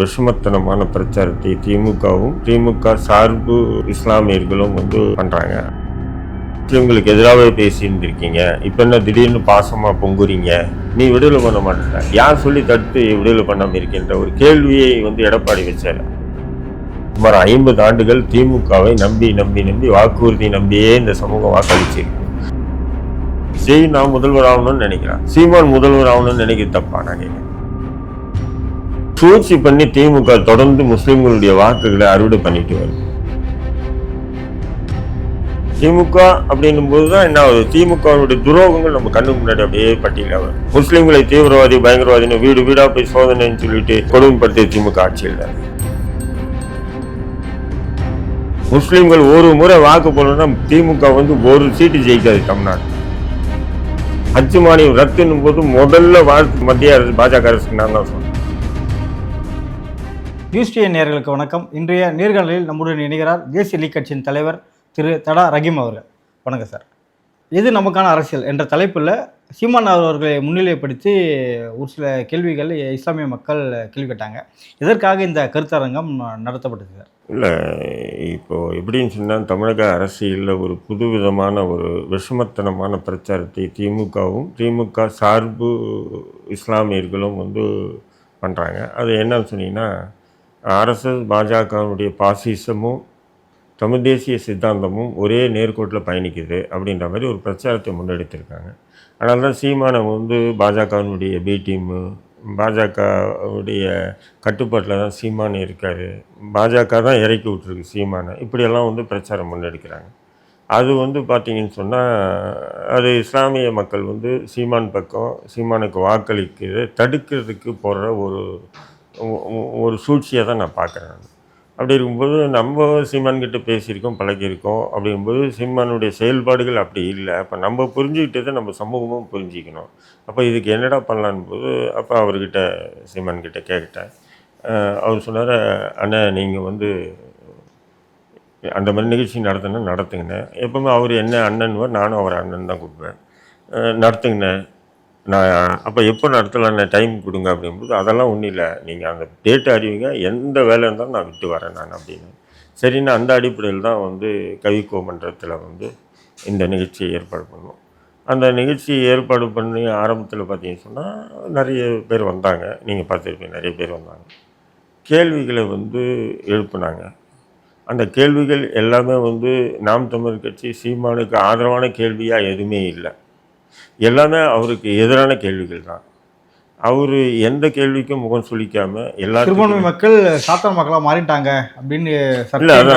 விஷமத்தனமான பிரச்சாரத்தை திமுகவும் திமுக சார்பு இஸ்லாமியர்களும் வந்து பண்றாங்க. முஸ்லீம்களுக்கு எதிராகவே பேசியிருந்திருக்கீங்க. இப்போ என்ன திடீர்னு பாசமா பொங்குறீங்க? நீ விடுதலை பண்ண மாட்டேங்க யார் சொல்லி தடுத்து விடுதலை பண்ணாம இருக்கின்ற ஒரு கேள்வியை வந்து எடப்பாடி வச்சார். சுமார் ஐம்பது ஆண்டுகள் திமுகவை நம்பி நம்பி நம்பி வாக்குறுதி நம்பியே இந்த சமூகம் வாக்களிச்சிருக்கு. சரி நான் முதல்வர் ஆகணும்னு நினைக்கிறேன் சீமான் முதல்வர் ஆகணும்னு நினைக்கிறது தப்பா நான் கேட்கிறேன். சூழ்ச்சி பண்ணி திமுக தொடர்ந்து முஸ்லிம்களுடைய வாக்குகளை அறுவடை பண்ணிட்டு வருது. திமுக அப்படின்னும் போதுதான் என்ன ஆகுது? திமுகவுடைய துரோகங்கள் நம்ம கண்ணுக்கு முன்னாடி அப்படியே பட்டியல வரும். முஸ்லீம்களை தீவிரவாதி பயங்கரவாதின்னு வீடு வீடா போய் சோதனைன்னு சொல்லிட்டு கொடுமைப்படுத்திய திமுக ஆட்சியில் முஸ்லீம்கள் ஒரு முறை வாக்கு போடணும்னா திமுக வந்து ஒரு சீட்டு ஜெயிக்காது தமிழ்நாடு. அச்சு மானியம் ரத்துன்னும் போது முதல்ல வாழ்த்து மத்திய அரசு பாஜக அரசுக்கு நான் தான் சொன்னேன். நியூஸ்டிய நேர்களுக்கு வணக்கம். இன்றைய நேர்காணலில் நம்முடன் இணைகிறார் தேசிய லீக் கட்சியின் தலைவர் திரு தடா ரஹீம் அவர்கள். வணக்கம் சார். இது நமக்கான அரசியல் என்ற தலைப்பில் சீமான் அவர்களை முன்னிலைப்படுத்தி ஒரு சில கேள்விகள் இஸ்லாமிய மக்கள் கேள்வி கேட்டாங்க. இதற்காக இந்த கருத்தரங்கம் நடத்தப்பட்டது சார்? இல்லை இப்போது எப்படின்னு சொன்னால் தமிழக அரசியலில் ஒரு புதுவிதமான ஒரு விஷமத்தனமான பிரச்சாரத்தை திமுகவும் திமுக சார்பு இஸ்லாமியர்களும் வந்து பண்ணுறாங்க அது என்னன்னு சொன்னீங்கன்னா ஆர்எஸ்எஸ் பாஜகவுடைய பாசிசமும் தமிழ் தேசிய சித்தாந்தமும் ஒரே நேர்கோட்டில் பயணிக்குது அப்படின்ற மாதிரி ஒரு பிரச்சாரத்தை முன்னெடுத்திருக்காங்க. அதனால தான் சீமானம் வந்து பாஜகவினுடைய பி டீமு பாஜகவுடைய கட்டுப்பாட்டில் தான் சீமான் இருக்கார். பாஜக தான் இறக்கி விட்ருக்கு சீமானை. இப்படியெல்லாம் வந்து பிரச்சாரம் முன்னெடுக்கிறாங்க. அது வந்து பார்த்தீங்கன்னு சொன்னால் அது இஸ்லாமிய மக்கள் வந்து சீமான் பக்கம் சீமானுக்கு வாக்களிக்கிறத தடுக்கிறதுக்கு போடுற ஒரு ஒரு சூழ்ச்சியாக தான் நான் பார்க்குறேன் அப்படி இருக்கும்போது நம்ம சிம்மான்கிட்ட பேசியிருக்கோம் பழகியிருக்கோம். அப்படிங்கும்போது சீமானுடைய செயல்பாடுகள் அப்படி இல்லை. அப்போ நம்ம புரிஞ்சுக்கிட்டதை நம்ம சமூகமும் புரிஞ்சிக்கணும். அப்போ இதுக்கு என்னடா பண்ணலான்னு போது அப்போ அவர்கிட்ட சிம்மான்கிட்ட கேட்டேன். அவர் சொன்னார் அண்ணா நீங்கள் வந்து அந்த மாதிரி நிகழ்ச்சி நடத்தினா நடத்துங்கண்ணே. எப்பவுமே அவர் என்ன அண்ணன்வார் நானும் அவர் அண்ணன் தான் கூப்பிடுவேன். நடத்துங்கண்ணே. நான் அப்போ எப்போ நடத்தலாம்ண்ணே டைம் கொடுங்க அப்படிங்கும்போது அதெல்லாம் ஒன்றும் இல்லை. நீங்கள் அந்த டேட்டு அறிவிங்க எந்த வேலை இருந்தாலும் நான் விட்டு வரேன் நான் அப்படின்னு. சரின்னு அந்த அடிப்படையில் தான் வந்து கவிக்கோ மன்றத்தில் வந்து இந்த நிகழ்ச்சியை ஏற்பாடு பண்ணோம். அந்த நிகழ்ச்சி ஏற்பாடு பண்ணி ஆரம்பத்தில் பார்த்தீங்கன்னு சொன்னால் நிறைய பேர் வந்தாங்க. நீங்கள் பார்த்துருப்பீங்க நிறைய பேர் வந்தாங்க. கேள்விகளை வந்து எழுப்புனாங்க. அந்த கேள்விகள் எல்லாமே வந்து நாம் தமிழர் கட்சி சீமானுக்கு ஆதரவான கேள்வியாக எதுவுமே இல்லை. எல்லாமே அவருக்கு எதிரான கேள்விகள் தான். அவர் எந்த கேள்விக்கும் முகம் சுளிக்காம சிறுபான்மை எல்லாத்துக்கும் மக்கள் சாத்தான மக்களாக மாறிட்டாங்க அப்படின்னு இல்ல இல்ல,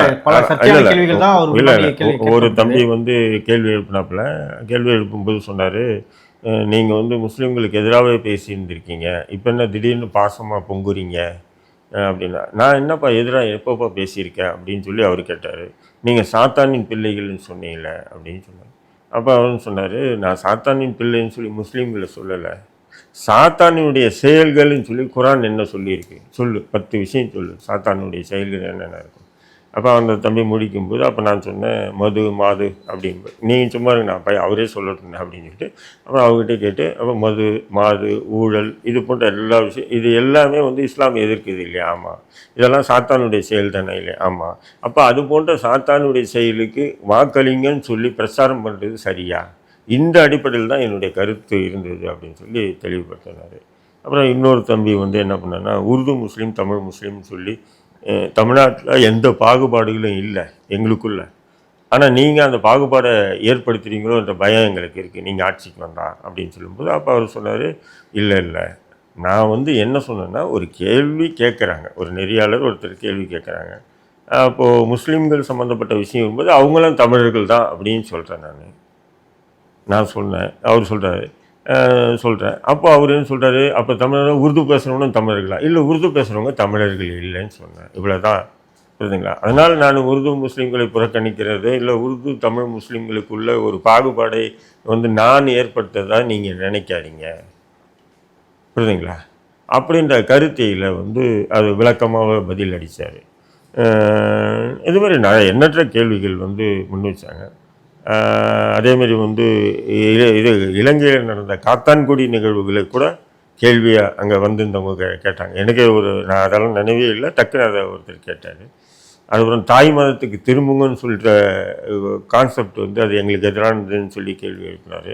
ஒரு. தம்பி வந்து கேள்வி எழுப்பினாப்புல. கேள்வி எழுப்பும்போது சொன்னார் நீங்கள் வந்து முஸ்லீம்களுக்கு எதிராகவே பேசியிருந்திருக்கீங்க. இப்போ என்ன திடீர்னு பாசமாக பொங்குறீங்க? அப்படின்னா நான் என்னப்பா எதிராக எப்போப்பா பேசியிருக்கேன்? அப்படின்னு சொல்லி அவர் கேட்டார். நீங்கள் சாத்தானின் பிள்ளைகள்னு சொன்னீங்களே அப்படின்னு சொன்னார். அப்போ அவரும் சொன்னார் நான் சாத்தானின் பிள்ளைன்னு சொல்லி முஸ்லீம்களை சொல்லலை. சாத்தானினுடைய செயல்கள்னு சொல்லி குரான் என்ன சொல்லியிருக்கு? சொல்லு பத்து விஷயம் சொல்லு. சாத்தானுடைய செயல்கள் என்னென்ன இருக்கும்? அப்போ அந்த தம்பி முடிக்கும்போது அப்போ நான் சொன்னேன் மது மாது அப்படின்போது நீங்கள் சும்மா இருங்க நான் பையன் அவரே சொல்லட்டும் அப்படின்னு சொல்லிட்டு அப்புறம் அவங்ககிட்ட கேட்டு அப்போ மது மாது ஊழல் இது போன்ற எல்லா விஷயம் இது எல்லாமே வந்து இஸ்லாம் எதிர்க்குது இல்லையா? ஆமாம் இதெல்லாம் சாத்தானுடைய செயல் தானே இல்லையா? ஆமாம் அப்போ அது போன்ற சாத்தானுடைய செயலுக்கு வாக்களிங்கன்னு சொல்லி பிரச்சாரம் பண்ணுறது சரியா? இந்த அடிப்படையில் தான் என்னுடைய கருத்து இருந்தது அப்படின்னு சொல்லி தெளிவுபடுத்தினார். அப்புறம் இன்னொரு தம்பி வந்து என்ன பண்ணான்னா உருது முஸ்லீம் தமிழ் முஸ்லீம்னு சொல்லி தமிழ்நாட்டில் எந்த பாகுபாடுகளும் இல்லை எங்களுக்குள்ள. ஆனால் நீங்கள் அந்த பாகுபாடை ஏற்படுத்துகிறீங்களோன்ற பயம் எங்களுக்கு இருக்குது நீங்கள் ஆட்சிக்கு வந்தா அப்படின்னு சொல்லும்போது அப்போ அவர் சொன்னார் இல்லை இல்லை. நான் வந்து என்ன சொன்னேன்னா ஒரு கேள்வி கேட்குறாங்க ஒரு நெறியாளர் ஒருத்தர் கேள்வி கேட்குறாங்க அப்போது முஸ்லீம்கள் சம்மந்தப்பட்ட விஷயம் இருக்கும்போது அவங்களும் தமிழர்கள் தான் அப்படின்னு சொல்கிறேன் நான். நான் சொன்னேன். அவர் சொல்கிறாரு சொல்கிறேன் அப்போ அவர் என்ன சொல்கிறாரு அப்போ தமிழர் உருது பேசுகிறவங்களும் தமிழர்களா? இல்லை உருது பேசுகிறவங்க தமிழர்கள் இல்லைன்னு சொன்னேன் இவ்வளோ தான் புரியுதுங்களா? அதனால் நான் உருது முஸ்லீம்களை புறக்கணிக்கிறது இல்லை உருது தமிழ் முஸ்லீம்களுக்குள்ள ஒரு பாகுபாடை வந்து நான் ஏற்படுத்ததாக நீங்கள் நினைக்காதீங்க. புரியுதுங்களா? அப்படின்ற கருத்தையில் வந்து அது விளக்கமாக பதில் அடித்தார் இது மாதிரி நிறைய எண்ணற்ற கேள்விகள் வந்து முன் வச்சாங்க. அதேமாதிரி வந்து இது இலங்கையில் நடந்த காத்தான்குடி நிகழ்வுகளை கூட கேள்வியாக அங்கே வந்திருந்தவங்க கே கேட்டாங்க. எனக்கே ஒரு நான் அதெல்லாம் நினைவே இல்லை. டக்குன்னு அதை ஒருத்தர் கேட்டார். அதுக்கப்புறம் தாய் மதத்துக்கு திரும்புங்கன்னு சொல்கிற கான்செப்ட் வந்து அது எங்களுக்கு எதிரானதுன்னு சொல்லி கேள்வி எழுப்பினார்.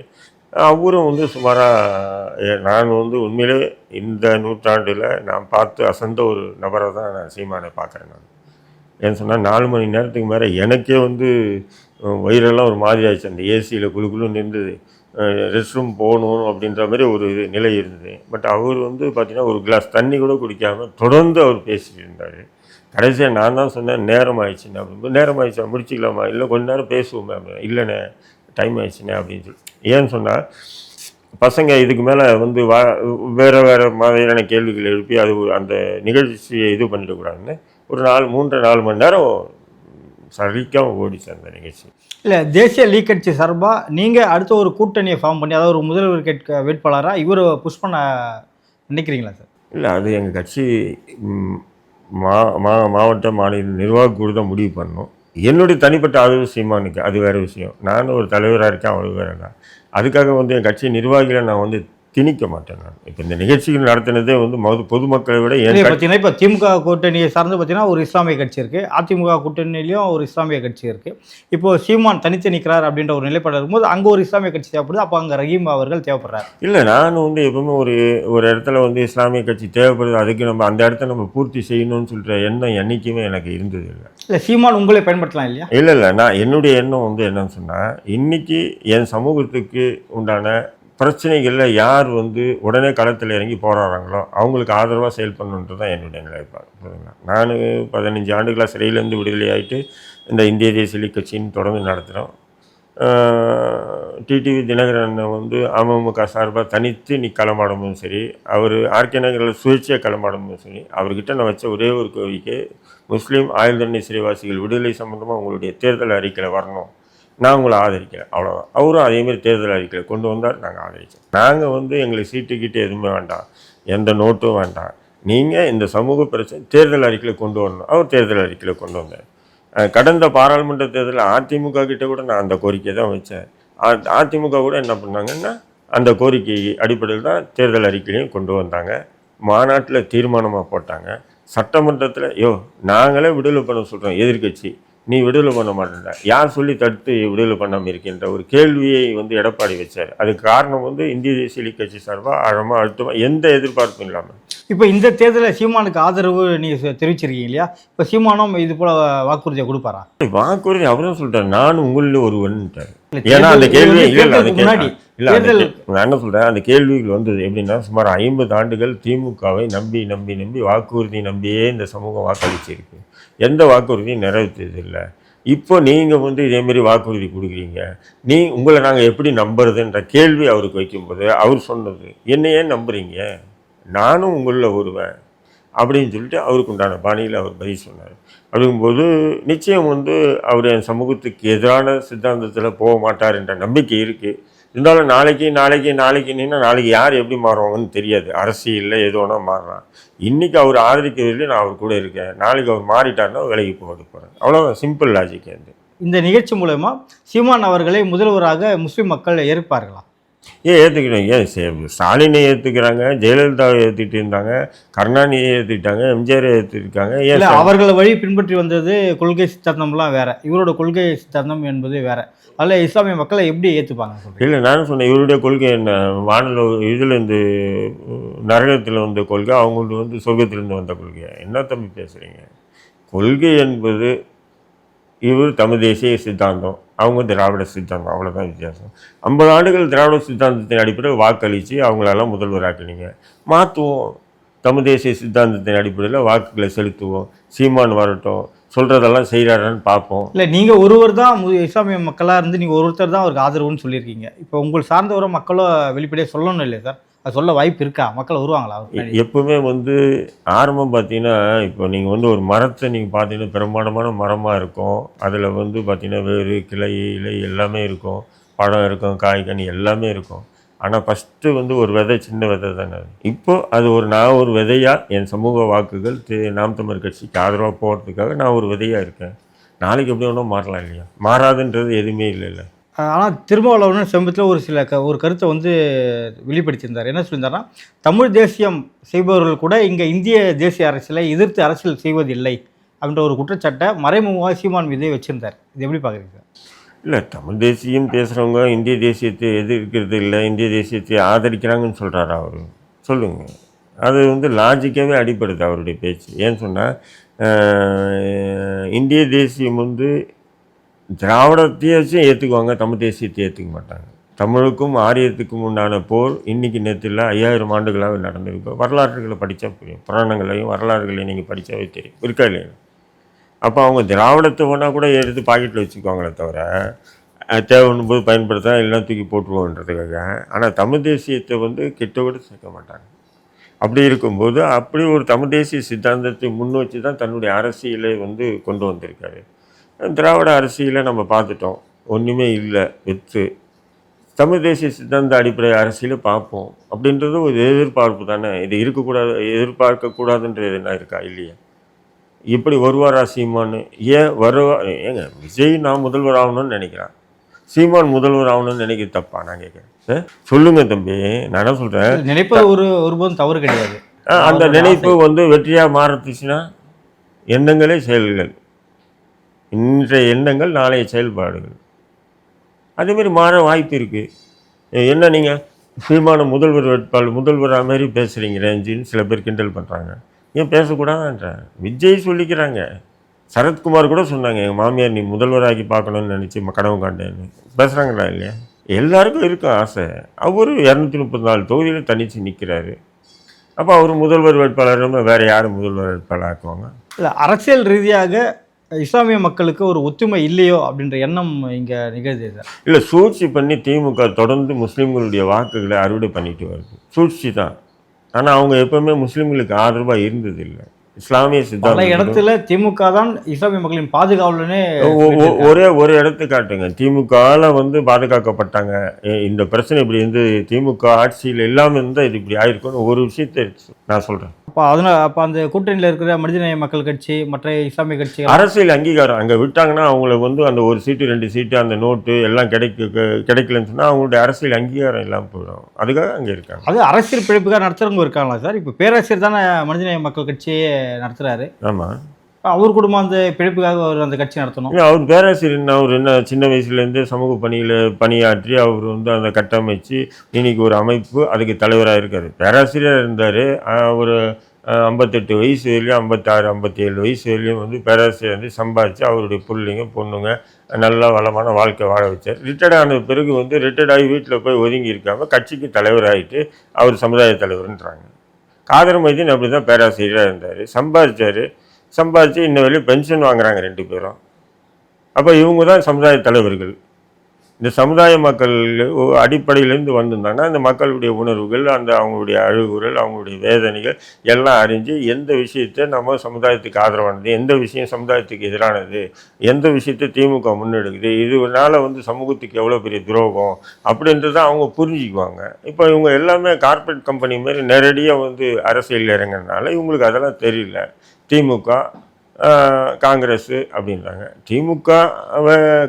அவரும் வந்து சுமாராக நான் வந்து உண்மையிலே இந்த நூற்றாண்டில் நான் பார்த்து அசந்த ஒரு நபரை தான் நான் சீமானை பார்க்குறேன் நான். ஏன்னு சொன்னால் நாலு மணி நேரத்துக்கு மேலே எனக்கே வந்து வயிறெல்லாம் ஒரு மாதிரி ஆயிடுச்சு. அந்த ஏசியில் குழுக்குழுன்னு இருந்தது ரெஸ்ட் ரூம் போகணும் அப்படின்ற மாதிரி ஒரு இது நிலை இருந்தது. பட் அவர் வந்து பார்த்திங்கன்னா ஒரு கிளாஸ் தண்ணி கூட குடிக்காமல் தொடர்ந்து அவர் பேசிட்டு இருந்தார். கடைசியாக நான் தான் சொன்னேன் நேரம் ஆயிடுச்சுண்ணே அப்படின்னு நேரம் ஆயிடுச்சா? முடிச்சிக்கலாமா? இல்லை கொஞ்ச நேரம் பேசுவோமே அப்படின்னு. இல்லைண்ணே டைம் ஆயிடுச்சுண்ணே அப்படின்னு சொல்லி ஏன்னு சொன்னால் பசங்க இதுக்கு மேலே வந்து வா வேறு வேறு மாதிரியான கேள்விகள் எழுப்பி அது ஒரு- அந்த நிகழ்ச்சியை இது பண்ணிடக்கூடாதுன்னு ஒரு நாலு மூன்று நாலு மணி நேரம் சரிக்காமல் ஓடிச்சு அந்த நிகழ்ச்சி. இல்லை தேசிய லீக் கட்சி சார்பாக நீங்கள் அடுத்த ஒரு கூட்டணியை ஃபார்ம் பண்ணி அதாவது ஒரு முதல்வர் கேட்க வேட்பாளராக இவர் புஷ் பண்ண நினைக்கிறீங்களா சார்? இல்லை அது எங்கள் கட்சி ம், மா மாவட்ட மாநில நிர்வாக குழு தான் முடிவு பண்ணணும். என்னுடைய தனிப்பட்ட ஆதரவு சீமானுக்கு அது வேறு விஷயம். நானும் ஒரு தலைவராக இருக்கேன் அவ்வளோ வேறு தான் அதுக்காக வந்து என் கட்சி நிர்வாகிகளை நான் வந்து திணிக்க மாட்டேன் நான். இப்போ இந்த நிகழ்ச்சிகள் நடத்தினதே வந்து மொத பொதுமக்களை விட பார்த்தீங்கன்னா இப்போ திமுக கூட்டணியை சார்ந்து பார்த்தீங்கன்னா ஒரு இஸ்லாமிய கட்சி இருக்குது அதிமுக கூட்டணியிலையும் ஒரு இஸ்லாமிய கட்சி இருக்குது இப்போ சீமான் தனித்து நிற்கிறார் அப்படின்ற ஒரு நிலைப்பாடு இருக்கும்போது அங்கே ஒரு இஸ்லாமிய கட்சி தேவைப்படுது. அப்போ அங்கே ரஹீம் அவர்கள் தேவைப்படுறாரு. இல்லை நான் வந்து எப்பவுமே ஒரு ஒரு இடத்துல வந்து இஸ்லாமிய கட்சி தேவைப்படுது. அதுக்கு நம்ம அந்த இடத்த நம்ம பூர்த்தி செய்யணும்னு சொல்கிற எண்ணம் என்றைக்குமே எனக்கு இருந்தது இல்லை. இல்லை சீமான் உங்களே பயன்படுத்தலாம் இல்லையா? இல்லை இல்லை. நான் என்னுடைய எண்ணம் வந்து என்னன்னு சொன்னால் இன்னைக்கு என் சமூகத்துக்கு உண்டான பிரச்சனைகளில் யார் வந்து உடனே களத்தில் இறங்கி போராடுறாங்களோ அவங்களுக்கு ஆதரவாக செயல்படணுன்றது தான் என்னுடைய நிலைப்பாடு புரியுதுங்களா? நான் பதினஞ்சு ஆண்டுகளாக சிறையிலேருந்து விடுதலை ஆகிட்டு இந்த இந்திய தேசிய கட்சின்னு தொடர்ந்து நடத்துகிறோம் டிடிவி தினகரன் வந்து அமமுக சார்பாக தனித்து நீ களமாடும்போதும் சரி அவர் ஆர்கே நகரில் சுயேட்சையாக களமாடும்போதும் சரி அவர்கிட்ட நான் வச்ச ஒரே ஒரு கோரிக்கை முஸ்லீம் ஆயுள் தண்டனை சிறைவாசிகள் விடுதலை சம்மந்தமாக உங்களுடைய தேர்தல் அறிக்கையில் வரணும். நான் உங்களை ஆதரிக்கிறேன் அவ்வளோதான் அவரும் அதேமாரி தேர்தல் அறிக்கையில் கொண்டு வந்தார் நாங்கள் ஆதரித்தோம் நாங்கள் வந்து எங்களுக்கு சீட்டு கிட்டே எதுவுமே வேண்டாம் எந்த நோட்டும் வேண்டாம். நீங்கள் இந்த சமூக பிரச்சனை தேர்தல் அறிக்கையில் கொண்டு வரணும். அவர் தேர்தல் அறிக்கையில் கொண்டு வந்தார். கடந்த பாராளுமன்ற தேர்தலில் அதிமுக கிட்டே கூட நான் அந்த கோரிக்கை தான் வச்சேன். அ- அதிமுக கூட என்ன பண்ணாங்கன்னா அந்த கோரிக்கை அடிப்படையில் தான் தேர்தல் அறிக்கையிலையும் கொண்டு வந்தாங்க. மாநாட்டில் தீர்மானமாக போட்டாங்க. சட்டமன்றத்தில் யோ நாங்களே விடுதலை பண்ண சொல்கிறோம் எதிர்க்கட்சி. நீ விடுதலை பண்ண மாட்டேன்ற. யார் சொல்லி தடுத்து விடுதலை பண்ணாமல் இருக்கின்ற? ஒரு கேள்வியை வந்து எடப்பாடி வச்சார். அதுக்கு காரணம் வந்து இந்திய தேசிய கட்சி சார்பாக ஆழமாக அழுத்தமாக எந்த எதிர்பார்ப்பும் இல்லாமல் இப்போ இந்த தேர்தலில் சீமானுக்கு ஆதரவு நீங்கள் தெரிவிச்சிருக்கீங்க இல்லையா? இப்போ சீமானும் இது போல வாக்குறுதியை கொடுப்பாரா? வாக்குறுதி அவரும் சொல்லிட்டார். நான் உங்களில் ஒருவன்ட்டார். ஏன்னா அந்த கேள்வி இல்லை அந்த கேள்வி இல்லை நான் என்ன சொல்கிறேன் அந்த கேள்விகள் வந்தது எப்படின்னா சுமார் ஐம்பது ஆண்டுகள் திமுகவை நம்பி நம்பி நம்பி வாக்குறுதி நம்பியே இந்த சமூகம் வாக்களிச்சிருக்கு. எந்த வாக்குறுதியும் நிறைவேற்றதில்லை இப்போ நீங்கள் வந்து இதேமாரி வாக்குறுதி கொடுக்குறீங்க. நீ உங்களை நாங்கள் எப்படி நம்புறதுன்ற கேள்வி அவருக்கு வைக்கும்போது அவர் சொன்னது என்ன ஏன் நம்புறீங்க? நானும் உங்களில் வருவேன் அப்படின்னு சொல்லிட்டு அவருக்கு உண்டான பாணியில் அவர் பதில் சொன்னார். அப்படிங்கும்போது நிச்சயம் வந்து அவர் என் சமூகத்துக்கு எதிரான சித்தாந்தத்தில் போக மாட்டார் என்ற நம்பிக்கை இருக்குது இருந்தாலும் நாளைக்கு நாளைக்கு நாளைக்கு நின்று நாளைக்கு யார் எப்படி மாறுவாங்கன்னு தெரியாது. அரசியலில் எது வேணா மாறலாம் இன்றைக்கி அவர் ஆதரிக்கிறதுலேயும் நான் அவர் கூட இருக்கேன். நாளைக்கு அவர் மாறிட்டார்னா விலகி போட்டு போகிறேன் அவ்வளோ சிம்பிள் லாஜிக் அது. இந்த நிகழ்ச்சி மூலயமா சீமான் அவர்களை முதல்வராக முஸ்லீம் மக்கள் ஏற்பார்களா? ஏன் ஏற்றுக்கிறோம் ஏன் ஸ்டாலினை ஏற்றுக்கிறாங்க ஜெயலலிதாவை ஏற்றுக்கிட்டு இருந்தாங்க கருணாநிதியை ஏற்றுக்கிட்டாங்க எம்ஜிஆரை ஏற்றுருக்காங்க ஏன் அவர்களை வழி பின்பற்றி வந்தது கொள்கை சித்தாந்தம்லாம் வேற. இவரோட கொள்கை சித்தாந்தம் என்பது வேற. அதில் இஸ்லாமிய மக்களை எப்படி ஏற்றுப்பாங்க இல்லை நானும் சொன்னேன் இவருடைய கொள்கை என்ன? வானில் இதுலேருந்து நரகத்தில் வந்த கொள்கை அவங்களுக்கு வந்து சொர்க்கத்திலேருந்து வந்த கொள்கை. என்ன தம்பி பேசுகிறீங்க கொள்கை என்பது இவர் தமிழ் தேசிய சித்தாந்தம் அவங்க திராவிட சித்தாந்தம் அவ்வளோதான் வித்தியாசம். ஐம்பது ஆண்டுகள் திராவிட சித்தாந்தத்தின் அடிப்படையில் வாக்களித்து அவங்களெல்லாம் முதல்வராக்கினீங்க. மாற்றுவோம் தமிழ் தேசிய சித்தாந்தத்தின் அடிப்படையில் வாக்குகளை செலுத்துவோம். சீமான் வரட்டும் சொல்கிறதெல்லாம் செய்கிறாரான்னு பார்ப்போம். இல்லை நீங்கள் ஒருவர் தான் இஸ்லாமிய மக்களாக இருந்து நீங்கள் ஒருத்தர் தான் அவருக்கு ஆதரவுன்னு சொல்லியிருக்கீங்க. இப்போ உங்கள் சார்ந்தவரை மக்களும் வெளிப்படையாக சொல்லணும் இல்லை சார்? அது சொல்ல வாய்ப்பு இருக்கா? மக்கள் வருவாங்களா? எப்பவுமே வந்து ஆரம்பம் பார்த்தீங்கன்னா இப்போ நீங்கள் வந்து ஒரு மரத்தை நீங்கள் பார்த்தீங்கன்னா பிரமாண்டமான மரமாக இருக்கும். அதில் வந்து பார்த்தீங்கன்னா வேறு கிளை இலை எல்லாமே இருக்கும். பழம் இருக்கும் காய் கனி எல்லாமே இருக்கும். ஆனால் ஃபஸ்ட்டு வந்து ஒரு விதை சின்ன விதை தானே. அது. இப்போ அது ஒரு நான் ஒரு விதையாக என் சமூக வாக்குகள் தி- நாம் தமிழ் கட்சிக்கு ஆதரவாக போகிறதுக்காக நான் ஒரு விதையாக இருக்கேன். நாளைக்கு எப்படி ஒன்றும் மாறலாம் இல்லையா? மாறாதுன்றது எதுவுமே இல்லை இல்லை ஆனால் திருமாவளவன் சமீபத்தில் ஒரு சில க ஒரு கருத்தை வந்து வெளிப்படுத்தியிருந்தார். என்ன சொல்லியிருந்தார்னா தமிழ் தேசியம் செய்பவர்கள் கூட இங்கே இந்திய தேசிய அரசியலை எதிர்த்து அரசியல் செய்வதில்லை அப்படின்ற ஒரு குற்றச்சாட்டை மறைமுகமாக சீமான் மீதே வச்சுருந்தார். இது எப்படி பார்க்குறீங்க இல்லை தமிழ் தேசியம் பேசுகிறவங்க இந்திய தேசியத்தை எதிர்க்கிறது இல்லை இந்திய தேசியத்தை ஆதரிக்கிறாங்கன்னு சொல்கிறாரு அவர்? சொல்லுங்கள் அது வந்து லாஜிக்காகவே அடிப்படுது அவருடைய பேச்சு. ஏன்னு சொன்னால் இந்திய தேசியம் வந்து திராவிடத்தையும் ஏற்றுக்குவாங்க தமிழ் தேசியத்தை ஏற்றுக்க மாட்டாங்க. தமிழுக்கும் ஆரியத்துக்கும் உண்டான போர் இன்னைக்கு நேரத்தில் ஐயாயிரம் ஆண்டுகளாக நடந்திருக்கு. வரலாற்றுகளை படித்தா புரியும். புராணங்களையும் வரலாறுகளையும் நீங்கள் படித்தாவே தெரியும். இருக்கா இல்லையா? அப்போ அவங்க திராவிடத்தை ஒன்றா கூட எடுத்து பாக்கெட்டில் வச்சுக்குவாங்களே தவிர தேவைன்னும் போது பயன்படுத்தா எல்லாம் தூக்கி போட்டுருவோன்றதுக்காக. ஆனால் தமிழ் தேசியத்தை வந்து கிட்ட கூட சேர்க்க மாட்டாங்க. அப்படி இருக்கும்போது அப்படி ஒரு தமிழ் தேசிய சித்தாந்தத்தை முன் வச்சு தான் தன்னுடைய அரசியலை வந்து கொண்டு வந்திருக்காரு. திராவிட அரசியலை நம்ம பார்த்துட்டோம். ஒன்றுமே இல்லை வெற்று தமிழ் தேசிய சித்தாந்த அடிப்படை அரசியலை பார்ப்போம். அப்படின்றது ஒரு எதிர்பார்ப்பு தானே. இது இருக்கக்கூடாது எதிர்பார்க்கக்கூடாதுன்றது என்ன இருக்கா? இல்லையா. இப்படி வருவாரா சீமான்னு ஏன் வருவா ஏங்க விஜய் நான் முதல்வர் ஆகணும்னு நினைக்கிறேன். சீமான் முதல்வர் ஆகணும்னு நினைக்க தப்பா? நான் கேட்குறேன். சொல்லுங்க தம்பி. நான் என்ன சொல்கிறேன் நினைப்பது ஒரு ஒருபோதும் தவறு கிடையாது. அந்த நினைப்பு வந்து வெற்றியாக மாறத்துச்சுன்னா எண்ணங்களே செயல்கள். இன்றைய எண்ணங்கள் நாளைய செயல்பாடுகள். அதேமாரி மாற வாய்ப்பு இருக்குது என்ன நீங்கள் சீமான முதல்வர் வேட்பாளர் முதல்வர் மாதிரி பேசுகிறீங்க ரேஞ்சின்னு சில பேர் கிண்டல் பண்ணுறாங்க ஏன் பேசக்கூடாதுன்ற? விஜய் சொல்லிக்கிறாங்க. சரத்குமார் கூட சொன்னாங்க எங்கள் மாமியார் நீ முதல்வராகி பார்க்கணும்னு நினச்சி கனவு காண்டேன்னு. பேசுகிறாங்களா இல்லையா? எல்லாருக்கும் இருக்கும் ஆசை. அவர் இரநூத்தி முப்பத்தி நாலு தொகுதியில் தனித்து நிற்கிறாரு அப்போ அவர் முதல்வர் வேட்பாளர் வேறு யார் முதல்வர் வேட்பாளர் ஆக்குவாங்க? இல்லை அரசியல் ரீதியாக இஸ்லாமிய மக்களுக்கு ஒரு ஒத்துமை இல்லையோ அப்படின்ற எண்ணம் இங்கே நிகழ்ச்சி சார் இல்லை சூழ்ச்சி பண்ணி திமுக தொடர்ந்து முஸ்லீம்களுடைய வாக்குகளை அறுவடை பண்ணிட்டு வருது. சூழ்ச்சி தான். ஆனால் அவங்க எப்பவுமே முஸ்லீம்களுக்கு ஆதரவாக இருந்ததில்லை. இஸ்லாமிய பல சித்தாந்தம் இடத்துல திமுக தான் இஸ்லாமிய மக்களின் பாதுகாவலனே ஒரே ஒரு இடத்து காட்டுங்க. திமுகவில் வந்து பாதுகாக்கப்பட்டாங்க. இந்த பிரச்சனை இப்படி இருந்து திமுக ஆட்சியில் இல்லாமல் இருந்தால் இது இப்படி ஆயிருக்கும்னு ஒரு விஷயத்தை நான் சொல்கிறேன் அப்போ அதனால் அப்போ அந்த கூட்டணியில் இருக்கிற மனிதநேய மக்கள் கட்சி மற்ற இஸ்லாமிய கட்சிகள் அரசியல் அங்கீகாரம். அங்கே விட்டாங்கன்னா அவங்களுக்கு வந்து அந்த ஒரு சீட்டு ரெண்டு சீட்டு அந்த நோட்டு எல்லாம் கிடைக்க கிடைக்கலன்னு சொன்னால் அவங்களுடைய அரசியல் அங்கீகாரம் இல்லாமல் போயிடும். அதுக்காக அங்கே இருக்காங்க. அது அரசியல் பிழைப்புக்காக நடத்துறவங்க இருக்காங்களா சார்? இப்போ பேராசிரியர் தானே மனிதநேய மக்கள் கட்சியே நடத்துறாரு. ஆமாம் அவர் குடும்பம் அந்த பிழைப்புக்காக அவர் அந்த கட்சி நடத்தணும். அவர் பேராசிரியர் அவர் என்ன சின்ன வயசுலேருந்தே சமூக பணியில் பணியாற்றி அவர் வந்து அந்த கட்டமைச்சு இன்னைக்கு ஒரு அமைப்பு அதுக்கு தலைவராக இருக்கார். பேராசிரியர் இருந்தார். ஒரு ஐம்பத்தெட்டு வயசு வரையும் ஐம்பத்தாறு ஐம்பத்தி ஏழு வயசு வரையும் வந்து பேராசிரியர் வந்து சம்பாதிச்சு அவருடைய பிள்ளைங்க பொண்ணுங்க நல்ல வளமான வாழ்க்கை வாழ வச்சார். ரிட்டையர்ட் ஆன பிறகு வந்து ரிட்டையர்ட் ஆகி வீட்டில் போய் ஒதுங்கி இருக்காம கட்சிக்கு தலைவராகிட்டு அவர் சமுதாய தலைவர்ன்றாங்க. காதர் மொய்தீன் அப்படி தான் பேராசிரியராக இருந்தார். சம்பாதிச்சார். சம்பாதிச்சு இன்ன வரையும் பென்ஷன் வாங்குறாங்க ரெண்டு பேரும். அப்போ இவங்க தான் சமுதாய தலைவர்கள். இந்த சமுதாய மக்கள் அடிப்படையிலேருந்து வந்திருந்தாங்கன்னா அந்த மக்களுடைய உணர்வுகள் அந்த அவங்களுடைய அழுகுறல் அவங்களுடைய வேதனைகள் எல்லாம் அறிஞ்சு எந்த விஷயத்தை நம்ம சமுதாயத்துக்கு ஆதரவானது எந்த விஷயம் சமுதாயத்துக்கு எதிரானது எந்த விஷயத்தை திமுக முன்னெடுக்குது இதனால் வந்து சமூகத்துக்கு எவ்வளோ பெரிய துரோகம் அப்படின்றத அவங்க புரிஞ்சுக்குவாங்க. இப்போ இவங்க எல்லாமே கார்ப்பரேட் கம்பெனி மாதிரி நேரடியாக வந்து அரசியல் இறங்குறதுனால இவங்களுக்கு அதெல்லாம் தெரியல. திமுக காங்கிரஸ் அப்படின்றாங்க. திமுக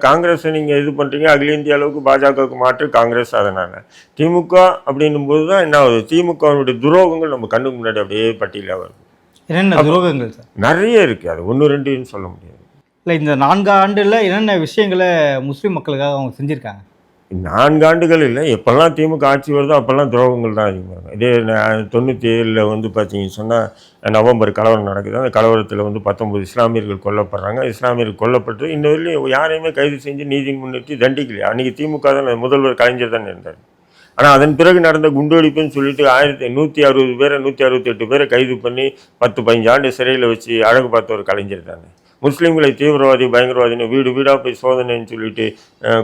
காங்கிரஸை நீங்கள் இது பண்ணுறீங்க அகில இந்திய அளவுக்கு பாஜகவுக்கு மாற்று காங்கிரஸ் அதனால். திமுக அப்படின்னும் போது தான் என்ன ஆகுது? திமுகவினுடைய துரோகங்கள் நம்ம கண்ணுக்கு முன்னாடி அப்படியே பட்டியலாக வருது. என்னென்ன துரோகங்கள் சார்? நிறைய இருக்குது அது ஒன்று ரெண்டுன்னு சொல்ல முடியாது. இல்லை இந்த நான்கு ஆண்டில் என்னென்ன விஷயங்களை முஸ்லீம் மக்களுக்காக அவங்க செஞ்சுருக்காங்க? நான்கு ஆண்டுகள் இல்லை. எப்போல்லாம் திமுக ஆட்சி வருதோ அப்போல்லாம் துரோகங்கள் தான் அதிகமாக இதே தொண்ணூற்றி ஏழில் வந்து பார்த்தீங்கன்னு சொன்னால் நவம்பர் கலவரம் நடக்குது. அந்த கலவரத்தில் வந்து பத்தொம்பது இஸ்லாமியர்கள் கொல்லப்படுறாங்க. இஸ்லாமியர்கள் கொல்லப்பட்டு இன்ன வரையிலும் யாரையுமே கைது செஞ்சு நீதியின் முன்னிறுத்தி தண்டிக்கலையா அன்றைக்கி திமுக தான் முதல்வர் கலைஞர் தான் இருந்தார். ஆனால் அதன் பிறகு நடந்த குண்டுவெடிப்புன்னு சொல்லிட்டு ஆயிரத்தி நூற்றி அறுபது பேரை நூற்றி அறுபத்தெட்டு பேரை கைது பண்ணி பத்து பதினஞ்சு ஆண்டு சிறையில் வச்சு அழகு பார்த்த ஒரு கலைஞர் தானே. முஸ்லீம்களை தீவிரவாதி பயங்கரவாதின்னு வீடு வீடாக போய் சோதனைன்னு சொல்லிட்டு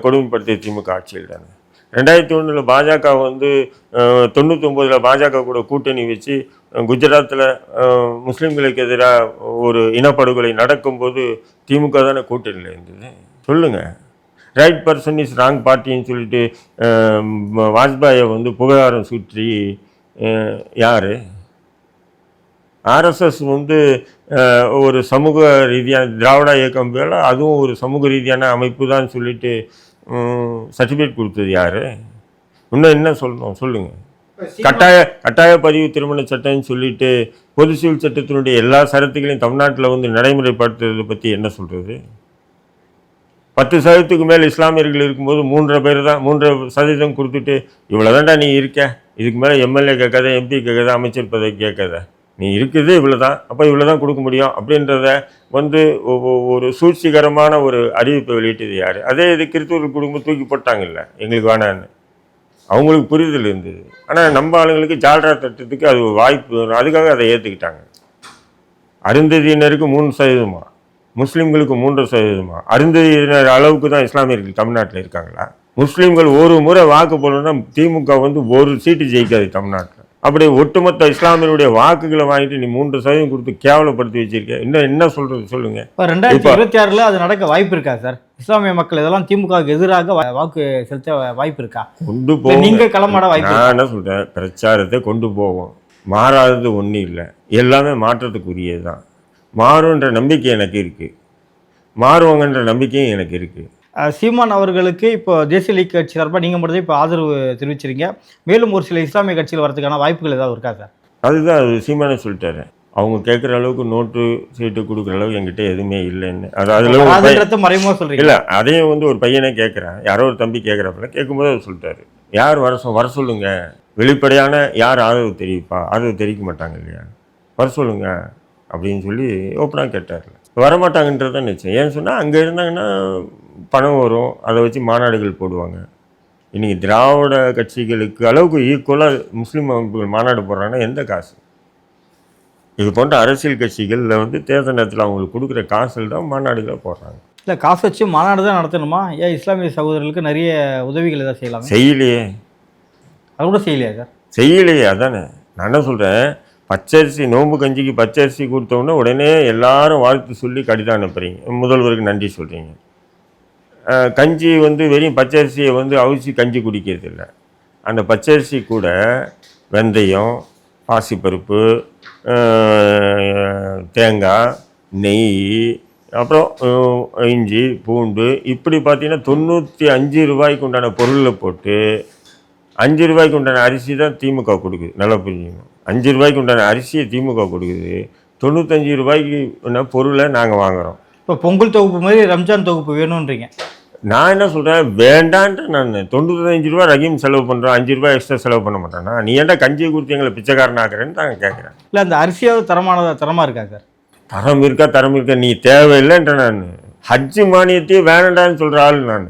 கொடுமைப்படுத்திய திமுக ஆட்சியில் தானே ரெண்டாயிரத்தி ஒன்றில் பாஜக வந்து தொண்ணூத்தொம்பதில் பாஜக கூட கூட்டணி வச்சு குஜராத்தில் முஸ்லீம்களுக்கு எதிராக ஒரு இனப்படுகொலை நடக்கும்போது திமுக தானே கூட்டணியில் இருந்தது. சொல்லுங்கள் ரைட் பர்சன் இஸ் ராங் பார்ட்டின்னு சொல்லிட்டு வாஜ்பாயை வந்து புகழாரம் சுற்றி யார்? ஆர்எஸ்எஸ் வந்து ஒரு சமூக ரீதியான திராவிட இயக்கம் போல அதுவும் ஒரு சமூக ரீதியான அமைப்பு தான் சொல்லிட்டு சர்டிஃபிகேட் கொடுத்தது யார்? இன்னும் என்ன சொல்லணும்? சொல்லுங்கள் கட்டாய கட்டாய பதிவு திருமண சட்டம்னு சொல்லிட்டு பொது சிவில் சட்டத்தினுடைய எல்லா சரத்துகளையும் தமிழ்நாட்டில் வந்து நடைமுறைப்படுத்துறதை பற்றி என்ன சொல்கிறது பத்து சதவீதத்துக்கு மேல் இஸ்லாமியர்கள் இருக்கும்போது மூன்றரை பேர் தான் மூன்றரை சதவீதம் கொடுத்துட்டு இவ்வளோதான்டா நீ இருக்க? இதுக்கு மேலே எம்எல்ஏ கேட்காத எம்பி கேட்காத அமைச்சர் பதவி கேட்காத. நீ இருக்குது இவ்வளோ தான் அப்போ இவ்வளோ தான் கொடுக்க முடியும் அப்படின்றத வந்து ஒரு சூழ்ச்சிகரமான ஒரு அறிவிப்பை வெளியிட்டது யார்? அதே இது கிறிஸ்துவர் குடும்பம் தூக்கி போட்டாங்கல்ல எங்களுக்கு வேணான்னு. அவங்களுக்கு புரிதல் இருந்தது. ஆனால் நம்ம ஆளுங்களுக்கு ஜால்ரா தட்டத்துக்கு அது வாய்ப்பு வரும் அதுக்காக அதை ஏற்றுக்கிட்டாங்க அருந்ததியினருக்கு மூணு சதவீதமா? முஸ்லீம்களுக்கு மூன்று சதவீதமா? அருந்ததியினர் அளவுக்கு தான் இஸ்லாமியர்கள் தமிழ்நாட்டில் இருக்காங்களா? முஸ்லீம்கள் ஒரு முறை வாக்கு போடணும்னா திமுக வந்து ஒரு சீட்டு ஜெயிக்காது தமிழ்நாட்டில். அப்படி ஒட்டுமொத்த இஸ்லாமியருடைய வாக்குகளை வாங்கிட்டு நீ மூன்று சதவீதம் கொடுத்து கேவலப்படுத்தி வச்சிருக்க. இன்னும் என்ன சொல்றது? சொல்லுங்க. இப்போ ரெண்டாயிரத்தி இருபத்தி ஆறில் அது நடக்க வாய்ப்பு இருக்கா சார்? இஸ்லாமிய மக்கள் இதெல்லாம் திமுகவுக்கு எதிராக வாக்கு செலுத்த வாய்ப்பு இருக்கா? கொண்டு போங்க நீங்க களமாட வாய்ப்பு? நான் என்ன சொல்றேன்? பிரச்சாரத்தை கொண்டு போவோம். மாறாதது ஒன்றும் இல்லை. எல்லாமே மாற்றத்துக்குரியது தான் மாறுன்ற நம்பிக்கை எனக்கு இருக்கு. மாறுவாங்கன்ற நம்பிக்கையும் எனக்கு இருக்கு. அஹ் சீமான் அவர்களுக்கு இப்போ தேசிய லீக் கட்சி சார்பாக நீங்கள் மட்டும் இப்போ ஆதரவு தெரிவிச்சிருங்க மேலும் ஒரு சில இஸ்லாமிய கட்சிகள் வரதுக்கான வாய்ப்புகள் ஏதாவது இருக்கா சார்? அதுதான் அது சீமானே சொல்லிட்டாரு. அவங்க கேட்குற அளவுக்கு நோட்டு சீட்டு கொடுக்குற அளவுக்கு என்கிட்ட எதுவுமே இல்லைன்னு. அது அதில் மறைமுகமாக சொல்றீங்க. இல்லை அதையும் வந்து ஒரு பையனே கேட்குறேன். யாரோ ஒரு தம்பி கேட்குறப்பல கேட்கும்போது அவர் சொல்லிட்டாரு. யார் வர சொ வர சொல்லுங்க. வெளிப்படையான யார் ஆதரவு தெரிவிப்பா? ஆதரவு தெரிவிக்க மாட்டாங்க இல்லையா? வர சொல்லுங்க அப்படின்னு சொல்லி ஓப்பனாக கேட்டார். வரமாட்டாங்கன்றது தான் நிச்சயம். ஏன்னு சொன்னால் அங்கே இருந்தாங்கன்னா பணம் வரும் அதை வச்சு மாநாடுகள் போடுவாங்க. இன்றைக்கி திராவிட கட்சிகளுக்கு அளவுக்கு ஈக்குவலாக முஸ்லீம் அமைப்புகள் மாநாடு போடுறாங்கன்னா எந்த காசு? இது போன்ற அரசியல் கட்சிகளில் வந்து தேர்தல் நேரத்தில் அவங்களுக்கு கொடுக்குற காசில் தான் மாநாடுகளை போடுறாங்க. இல்லை காசு வச்சு மாநாடு தான் நடத்தணுமா? ஏன் இஸ்லாமிய சகோதரர்களுக்கு நிறைய உதவிகள் ஏதாவது செய்யலாமே? செய்யலையே. அது கூட செய்யலையா சார்? செய்யலையே அதானே. நான் என்ன சொல்கிறேன் பச்சரிசி நோம்பு கஞ்சிக்கு பச்சரிசி கொடுத்தோன்னே உடனே எல்லாரும் வாழ்த்து சொல்லி கடிதம் அனுப்புறீங்க. முதல்வருக்கு நன்றி சொல்கிறீங்க கஞ்சி வந்து வெறும் பச்சரிசியை வந்து அவிச்சு கஞ்சி குடிக்கிறதில்ல. அந்த பச்சரிசி கூட வெந்தயம் பாசிப்பருப்பு தேங்காய் நெய் அப்புறம் இஞ்சி பூண்டு இப்படி பார்த்தீங்கன்னா தொண்ணூற்றி அஞ்சு ரூபாய்க்கு உண்டான பொருளை போட்டு அஞ்சு ரூபாய்க்கு உண்டான அரிசி தான் திமுக கொடுக்குது. நல்லா புரிஞ்சுக்கணும். அஞ்சு ரூபாய்க்கு உண்டான அரிசியை திமுக கொடுக்குது. தொண்ணூத்தஞ்சு ரூபாய்க்கு உள்ள பொருளை நாங்கள் வாங்குகிறோம் இப்போ பொங்கல் தொகுப்பு மாதிரி ரம்ஜான் தொகுப்பு வேணுன்றீங்க. நான் என்ன சொல்கிறேன் வேண்டான்ட்டு நான் தொண்ணூத்தஞ்சு ரூபா ரஹீம் செலவு பண்ணுறோம் அஞ்சு ரூபாய் எக்ஸ்ட்ரா செலவு பண்ண மாட்டேன்னா நீ ஏன்டா கஞ்சியை கொடுத்து எங்களை பிச்சைக்காரன் ஆக்குறேன்னு நான் கேட்குறேன் இல்லை அந்த அரிசியாவது தரமானதா தரமாக இருக்கா சார்? தரம் இருக்கா தரம் இருக்கா நீ தேவையில்லைன்ற நான் ஹஜ்ஜு மானியத்தையே வேணாண்டான்னு சொல்கிற ஆள் நான்.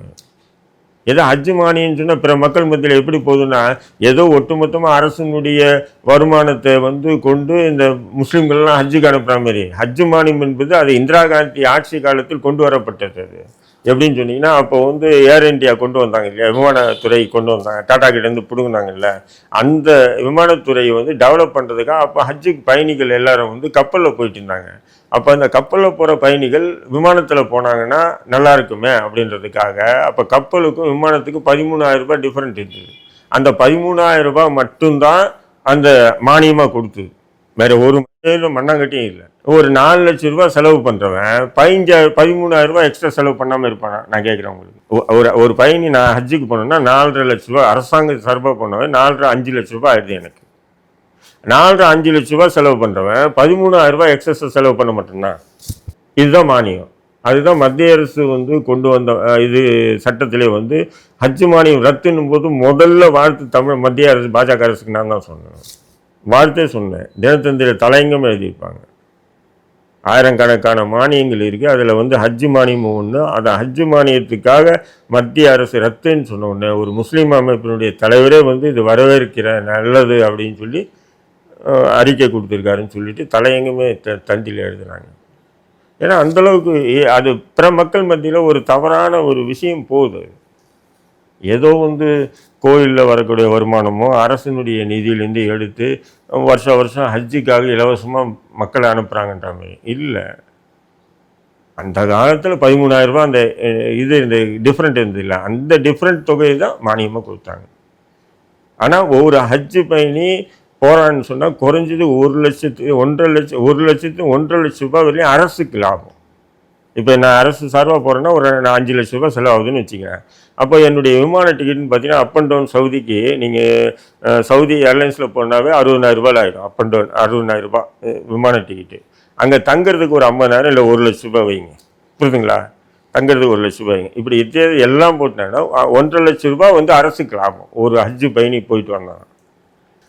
ஏதோ ஹஜ்ஜு மானியம்னு சொன்னால் பிற மக்கள் மத்தியில் எப்படி போகுதுன்னா ஏதோ ஒட்டுமொத்தமாக அரசினுடைய வருமானத்தை வந்து கொண்டு இந்த முஸ்லீம்கள்லாம் ஹஜ்ஜுக்கு அனுப்புகிற மாதிரி. ஹஜ்ஜு மானியம் என்பது அது இந்திரா காந்தி ஆட்சி காலத்தில் கொண்டு வரப்பட்டது அது. எப்படின்னு சொன்னீங்கன்னா அப்போ வந்து ஏர் இந்தியா கொண்டு வந்தாங்க இல்லையா? விமானத்துறை கொண்டு வந்தாங்க. டாடா கிட்டேருந்து பிடுங்கினாங்கல்ல. அந்த விமானத்துறையை வந்து டெவலப் பண்ணுறதுக்காக அப்போ ஹஜ்ஜுக்கு பயணிகள் எல்லாரும் வந்து கப்பலில் போயிட்டு இருந்தாங்க. அப்போ அந்த கப்பலில் போகிற பயணிகள் விமானத்தில் போனாங்கன்னா நல்லா இருக்குமே அப்படின்றதுக்காக அப்போ கப்பலுக்கும் விமானத்துக்கும் பதிமூணாயிரம் ரூபாய் டிஃப்ரெண்ட் இருந்தது. அந்த பதிமூணாயிரம் ரூபாய் மட்டும்தான் அந்த மானியமாக கொடுத்தது. வேற ஒரு மண்டையிலும் மண்ணாங்கட்டியும் இல்லை. ஒரு நாலு லட்ச ரூபாய் செலவு பண்ணுறவன் பதினஞ்சா பதிமூணாயிரம் ரூபாய் எக்ஸ்ட்ரா செலவு பண்ணாமல் இருப்பானா? நான் கேட்குறேன் உங்களுக்கு. ஒ- ஒரு ஒரு பையனி நான் ஹஜ்ஜுக்கு போனேன்னா நாலரை லட்ச ரூபாய் அரசாங்க சார்பாக போனவன் நாலரை அஞ்சு லட்ச ரூபாய் ஆயிடுது எனக்கு. நாலரை அஞ்சு லட்ச ரூபாய் செலவு பண்ணுறவன் பதிமூணாயிரம் ரூபாய் எக்ஸஸ் செலவு பண்ண மாட்டேன்னா? இதுதான் மானியம். அதுதான் மத்திய அரசு வந்து கொண்டு வந்த இது சட்டத்திலே வந்து ஹஜ் மானியம் ரத்துன்னும் போது முதல்ல வாழ்த்து தமிழ் மத்திய அரசு பாஜக அரசுக்கு நான் தான் சொன்னேன் வாழ்த்தே சொன்னேன் தினத்தந்திர தலையங்கம் எழுதியிருப்பாங்க. ஆயிரக்கணக்கான மானியங்கள் இருக்குது அதில் வந்து ஹஜ்ஜு மானியமும் ஒன்று அந்த ஹஜ்ஜு மானியத்துக்காக மத்திய அரசு ரத்துன்னு சொன்ன உடனே ஒரு முஸ்லீம் அமைப்பினுடைய தலைவரே வந்து இது வரவேற்கிற நல்லது அப்படின்னு சொல்லி அறிக்கை கொடுத்துருக்காருன்னு சொல்லிட்டு தலையங்கமே த தந்தியில் எழுதுனாங்க ஏன்னா அந்தளவுக்கு அது பிற மக்கள் மத்தியில் ஒரு தவறான ஒரு விஷயம் போகுது. ஏதோ வந்து கோயிலில் வரக்கூடிய வருமானமும் அரசினுடைய நிதியிலேருந்து எடுத்து வருஷம் வருஷம் ஹஜ்ஜுக்காக இலவசமாக மக்களை அனுப்புகிறாங்கன்ற மாதிரி இல்லை. அந்த காலத்தில் பதிமூணாயிரரூபா அந்த இது இந்த டிஃப்ரெண்ட் இருந்தது இல்லை அந்த டிஃப்ரெண்ட் தொகையை தான் மானியமாக கொடுத்தாங்க. ஆனால் ஒவ்வொரு ஹஜ்ஜு பயணி போகிறான்னு சொன்னால் குறைஞ்சது ஒரு லட்சத்து ஒன்றரை லட்சம் ஒரு லட்சத்து ஒன்றரை லட்சம் ரூபாய் வரையும் அரசுக்கு லாபம். இப்போ நான் அரசு சார்பாக போகிறேன்னா ஒரு நான் அஞ்சு லட்ச ரூபாய் செலவாகுதுன்னு வச்சுக்கிறேன் அப்போ என்னுடைய விமான டிக்கெட்னு பார்த்தீங்கன்னா அப் அண்ட் டவுன் சவுதிக்கு நீங்கள் சவுதி ஏர்லைன்ஸில் போனாவே அறுபதாயிரம் ஆகிடும் அப் அண்ட் டவுன் அறுபதாயிரரூபா விமான டிக்கெட்டு அங்கே தங்குறதுக்கு ஒரு ஐம்பதாயிரம் இல்லை ஒரு லட்ச ரூபாய் வைங்க. புரியுதுங்களா? தங்குறதுக்கு ஒரு லட்ச ரூபாய் வைங்க. இப்படி எத்தனை எல்லாம் போட்டாங்கன்னா ஒன்றரை லட்ச ரூபாய் வந்து அரசுக்கு லாபம். ஒரு ஹஜ்ஜு பயணி போயிட்டு வந்தாங்க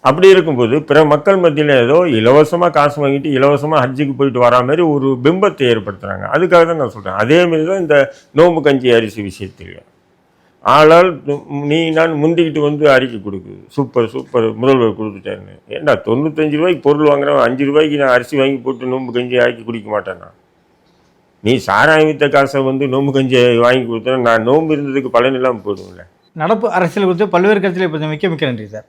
அப்படி இருக்கும்போது பிற மக்கள் மத்தியில் ஏதோ இலவசமாக காசு வாங்கிட்டு இலவசமாக ஹஜ்ஜுக்கு போயிட்டு வரா மாதிரி ஒரு பிம்பத்தை ஏற்படுத்துகிறாங்க அதுக்காக தான் நான் சொல்கிறேன் அதே தான் இந்த நோம்பு கஞ்சி அரிசி விஷயத்தில் ஆனால் நீ நான் முந்திக்கிட்டு வந்து அறிக்கை கொடுக்குது சூப்பர் சூப்பர் முதல்வர் கொடுத்துட்டேன்னு ஏண்டா தொண்ணூத்தஞ்சு ரூபாய்க்கு பொருள் வாங்குறேன் அஞ்சு ரூபாய்க்கு நான் அரிசி வாங்கி போட்டு நோம்பு கஞ்சி ஆக்கி குடிக்க நான். நீ சாராயம் வித்த காசை வந்து நோம்பு கஞ்சி வாங்கி கொடுத்தேன்னா நான் நோம்பு இருந்ததுக்கு பலன் இல்லாமல் போயிடும்ல. நடப்பு அரசியல் குறித்து பல்வேறு கருத்தில் இப்போ மிக்க மிக்க நன்றி சார்.